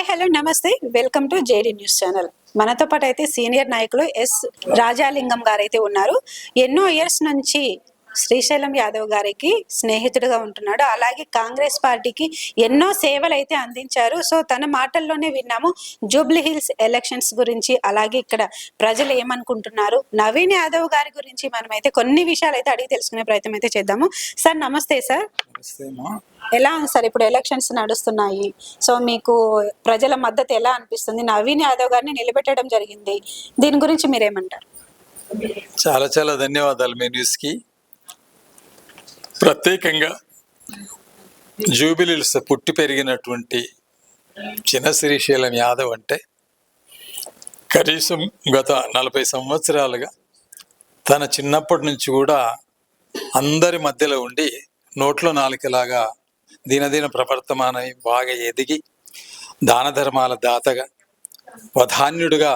Hi hello నమస్తే. Welcome to JD news channel. మనతో పాటు అయితే సీనియర్ నాయకులు ఎస్ రాజాలింగం గారు అయితే ఉన్నారు. ఎన్నో ఇయర్స్ నుంచి శ్రీశైలం యాదవ్ గారికి స్నేహితుడిగా ఉంటున్నాడు. అలాగే కాంగ్రెస్ పార్టీకి ఎన్నో సేవలు అయితే అందించారు. సో తన మాటల్లోనే విన్నాము. జూబ్లీ హిల్స్ ఎలక్షన్స్ గురించి అలాగే ఇక్కడ ప్రజలు ఏమనుకుంటున్నారు? నవీన్ యాదవ్ గారి గురించి మనమైతే కొన్ని విషయాలు అయితే అడిగి తెలుసుకునే ప్రయత్నం అయితే చేద్దాము. సార్ నమస్తే సార్. ఎలా ఉంది సార్ ఇప్పుడు ఎలక్షన్స్ నడుస్తున్నాయి? సో మీకు ప్రజల మద్దతు ఎలా అనిపిస్తుంది? నవీన్ యాదవ్ గారిని నిలబెట్టడం జరిగింది. దీని గురించి మీరేమంటారు? చాలా చాలా ధన్యవాదాలు మీ న్యూస్కి. ప్రత్యేకంగా జూబిలీస్ పుట్టి పెరిగినటువంటి చిన్న శ్రీశైలం యాదవ్ అంటే కనీసం గత నలభై సంవత్సరాలుగా తన చిన్నప్పటి నుంచి కూడా అందరి మధ్యలో ఉండి నోట్లో నాలుకలాగా దినదిన ప్రవర్తమానై బాగా ఎదిగి దాన ధర్మాల దాతగా వధాన్యుడిగా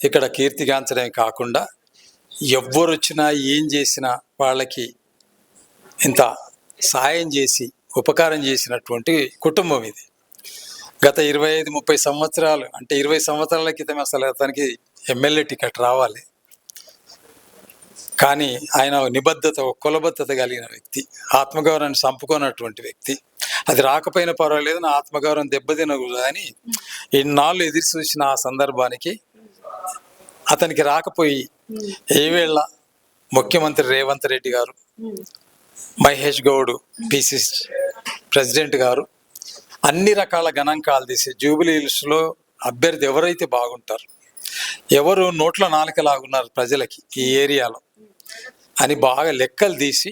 ఇక్కడ కీర్తిగాంచడమే కాకుండా ఎవ్వరు వచ్చినా ఏం చేసినా వాళ్ళకి ఇంత సాయం చేసి ఉపకారం చేసినటువంటి కుటుంబం ఇది. గత ఇరవై ఐదు ముప్పై సంవత్సరాలు అంటే ఇరవై సంవత్సరాల క్రితం అసలు అతనికి ఎమ్మెల్యే టికెట్ రావాలి. కానీ ఆయన నిబద్ధత కులబద్ధత కలిగిన వ్యక్తి ఆత్మగౌరవాన్ని చంపుకున్నటువంటి వ్యక్తి. అది రాకపోయినా పర్వాలేదు నా ఆత్మగౌరవం దెబ్బతినకూడదు అని ఇన్నాళ్ళు ఎదురు చూసిన ఆ సందర్భానికి అతనికి రాకపోయి ఏ వేళ ముఖ్యమంత్రి రేవంత్ రెడ్డి గారు మహేష్ గౌడ్ పిసిసి ప్రెసిడెంట్ గారు అన్ని రకాల గణాంకాలు తీసి జూబిలీ హిల్స్లో అభ్యర్థి ఎవరైతే బాగుంటారు ఎవరు నోట్ల నాలుకలాగున్నారు ప్రజలకి ఈ ఏరియాలో అని బాగా లెక్కలు తీసి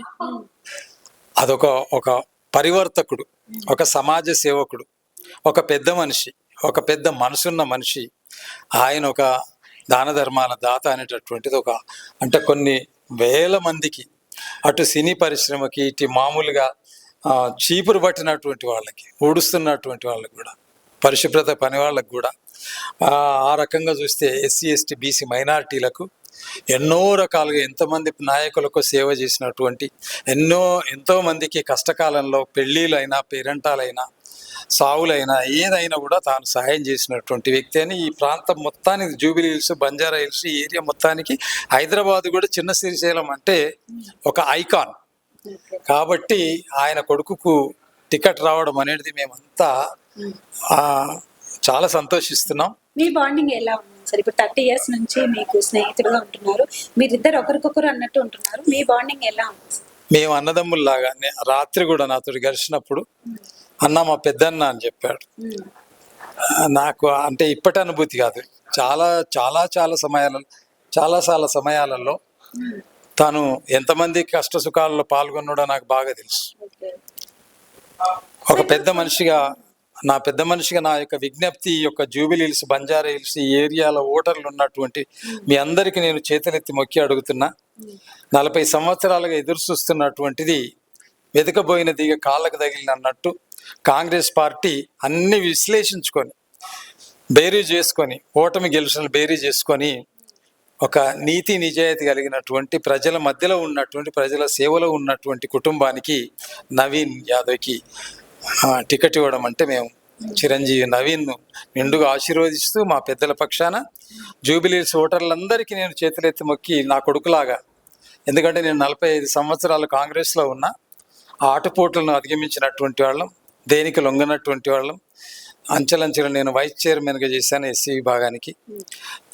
అదొక ఒక పరివర్తకుడు ఒక సమాజ సేవకుడు ఒక పెద్ద మనిషి ఒక పెద్ద మనసున్న మనిషి ఆయన ఒక దాన ధర్మాల దాత అనేటటువంటిది ఒక అంటే కొన్ని వేల మందికి అటు సినీ పరిశ్రమకి ఇటు మామూలుగా చీపురు పట్టినటువంటి వాళ్ళకి ఊడుస్తున్నటువంటి వాళ్ళకి కూడా పరిశుభ్రత పని వాళ్ళకు కూడా ఆ రకంగా చూస్తే ఎస్సీ ఎస్టీ బీసీ మైనారిటీలకు ఎన్నో రకాలుగా ఎంతోమంది నాయకులకు సేవ చేసినటువంటి ఎన్నో ఎంతోమందికి కష్టకాలంలో పెళ్ళిళ్ళైనా పేరెంటాలైనా సావులైనా ఏదైనా కూడా తాను సహాయం చేసినటువంటి వ్యక్తి అని ఈ ప్రాంతం మొత్తానికి జూబిలీ హిల్స్ బంజారా హిల్స్ ఈ ఏరియా మొత్తానికి హైదరాబాద్ కూడా చిన్న శ్రీశైలం అంటే ఒక ఐకాన్. కాబట్టి ఆయన కొడుకుకు టికెట్ రావడం అనేది మేమంతా చాలా సంతోషిస్తున్నాం. మీ బాండింగ్ ఎలా ఉంది? సార్ ఇప్పుడు థర్టీ ఇయర్స్ నుంచి మీకు స్నేహితుడుగా ఉంటున్నారు. మీరిద్దరు ఒకరికొకరు అన్నట్టు ఉంటున్నారు. మీ బాండింగ్ ఎలా ఉంది? మేము అన్నదమ్ముల్లాగా నే- రాత్రి కూడా నాతో కలిసినప్పుడు అన్న మా పెద్దన్న అని చెప్పాడు. నాకు అంటే ఇప్పటి అనుభూతి కాదు. చాలా చాలా చాలా సమయాలలో చాలా చాలా సమయాలలో తను ఎంతమంది కష్ట సుఖాలలో పాల్గొన్నాడో నాకు బాగా తెలుసు. ఒక పెద్ద మనిషిగా నా పెద్ద మనిషిగా నా యొక్క విజ్ఞప్తి ఈ యొక్క జూబిలీ హిల్స్ బంజారా హిల్స్ ఈ ఏరియాలో ఓటర్లు ఉన్నటువంటి మీ అందరికీ నేను చేతులెత్తి మొక్కి అడుగుతున్నా. నలభై సంవత్సరాలుగా ఎదురు చూస్తున్నటువంటిది వెతకబోయినది ఇక కాళ్ళకు తగిలిన అన్నట్టు కాంగ్రెస్ పార్టీ అన్ని విశ్లేషించుకొని బేరీ చేసుకొని ఓటమి గెలుచులను బేరీ చేసుకొని ఒక నీతి నిజాయితీ కలిగినటువంటి ప్రజల మధ్యలో ఉన్నటువంటి ప్రజల సేవలో ఉన్నటువంటి కుటుంబానికి నవీన్ యాదవ్కి టికెట్ ఇవ్వడం అంటే మేము చిరంజీవి నవీన్ను నిండుగా ఆశీర్వదిస్తూ మా పెద్దల పక్షాన జూబిలీస్ ఓటర్లందరికీ నేను చేతులెత్తి మొక్కి నా కొడుకులాగా. ఎందుకంటే నేను నలభై ఐదు సంవత్సరాలు కాంగ్రెస్లో ఉన్నా ఆ ఆటుపోట్లను అధిగమించినటువంటి వాళ్ళం. దేనికి లొంగనటువంటి వాళ్ళం? అంచెలంచెలు నేను వైస్ చైర్మన్గా చేశాను ఎస్సీ విభాగానికి.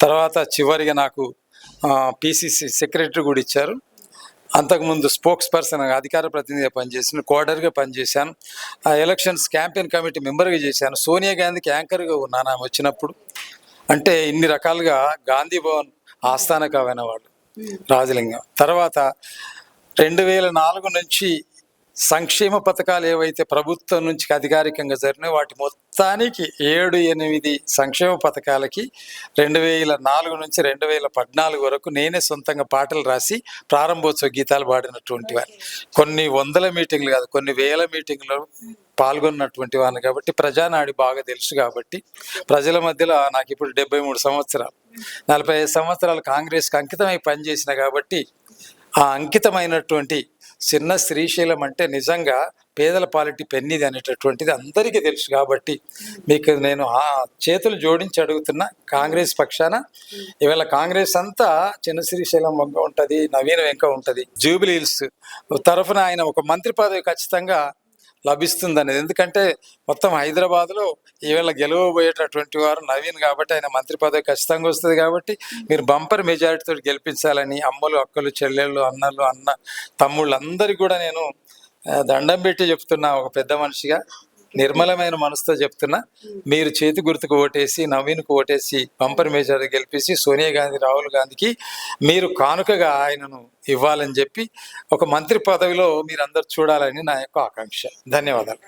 తర్వాత చివరిగా నాకు పిసిసి సెక్రటరీ కూడా ఇచ్చారు. అంతకుముందు స్పోక్స్ పర్సన్ అధికార ప్రతినిధిగా పనిచేసాను కోడర్గా పనిచేశాను. ఆ ఎలక్షన్స్ క్యాంపెయిన్ కమిటీ మెంబర్గా చేశాను. సోనియా గాంధీకి యాంకర్గా ఉన్నాను ఆమె వచ్చినప్పుడు అంటే ఇన్ని రకాలుగా గాంధీ భవన్ ఆస్థాన కావైన వాళ్ళు రాజలింగం. తర్వాత రెండు వేల నాలుగు నుంచి సంక్షేమ పథకాలు ఏవైతే ప్రభుత్వం నుంచి అధికారికంగా జరిగినాయి వాటి మొత్తానికి ఏడు ఎనిమిది సంక్షేమ పథకాలకి రెండు వేల నాలుగు నుంచి రెండు వేల పద్నాలుగు వరకు నేనే సొంతంగా పాటలు రాసి ప్రారంభోత్సవ గీతాలు పాడినటువంటి వాడిని కొన్ని వందల మీటింగ్లు కాదు కొన్ని వేల మీటింగ్లు పాల్గొన్నటువంటి వాడిని కాబట్టి ప్రజానాడి బాగా తెలుసు కాబట్టి ప్రజల మధ్యలో నాకు ఇప్పుడు డెబ్బై మూడు సంవత్సరాలు. నలభై ఐదు సంవత్సరాలు కాంగ్రెస్కి అంకితమై పనిచేసిన కాబట్టి ఆ అంకితమైనటువంటి చిన్న శ్రీశైలం అంటే నిజంగా పేదల పాలిటీ పెన్నిది అనేటటువంటిది అందరికీ తెలుసు కాబట్టి మీకు నేను ఆ చేతులు జోడించి అడుగుతున్నా కాంగ్రెస్ పక్షాన. ఇవాళ కాంగ్రెస్ అంతా చిన్న శ్రీశైలం వంక ఉంటుంది నవీన వెంక ఉంటుంది. జూబిలీ హిల్స్ తరఫున ఆయన ఒక మంత్రి పదవి ఖచ్చితంగా లభిస్తుంది అనేది ఎందుకంటే మొత్తం హైదరాబాద్లో ఈవేళ గెలవబోయేటటువంటి వారు నవీన్ కాబట్టి ఆయన మంత్రి పదవి ఖచ్చితంగా వస్తుంది కాబట్టి మీరు బంపర్ మెజారిటీతో గెలిపించాలని అమ్మలు అక్కలు చెల్లెళ్ళు అన్నలు అన్న తమ్ముళ్ళు అందరికీ కూడా నేను దండం పెట్టి చెప్తున్నా ఒక పెద్ద మనిషిగా. నిర్మలమైన మనసుతో చెప్తున్నా మీరు చేతి గుర్తుకు ఓటేసి నవీన్కు ఓటేసి బంపర్ మేజర్ గెలిపేసి సోనియా గాంధీ రాహుల్ గాంధీకి మీరు కానుకగా ఆయనను ఇవ్వాలని చెప్పి ఒక మంత్రి పదవిలో మీరు అందరు చూడాలని నా యొక్క ఆకాంక్ష. ధన్యవాదాలు.